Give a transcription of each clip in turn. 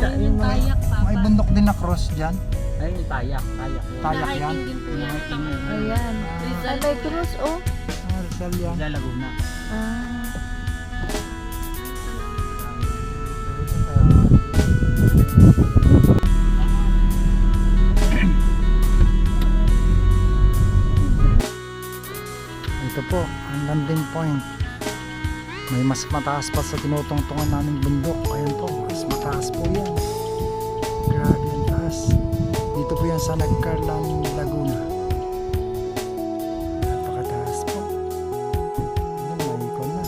may, Tayak, Papa. may bundok din na cross dyan. Ay, tayak, tayak. yun. Tayak yan. Hiking din po yan. Ayan. Ay, may cruise, oh. Ah, Rizal yan. Sa Laguna. Ah. Ito po, ang landing point. May mas mataas pa sa tinutungtungan naming bundok. Yan sa Nagcarlan, Laguna. Napakataas po. Ayan, may ikon na.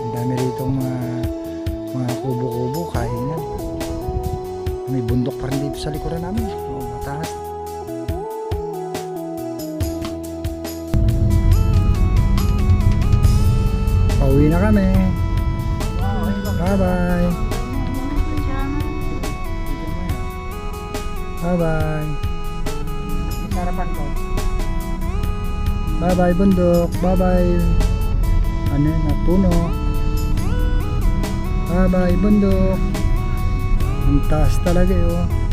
Ang dami rito mga, mga kubo-kubo, kainan. May bundok pa rin dito sa likuran namin. Oh, mataas. Pauwi na kami. Bye bye. Bye bye. Sarapan ko. Bye bye bundok. Bye bye. Ano yun? Puno. Bye bye bundok. Ang taas talaga eh, oh.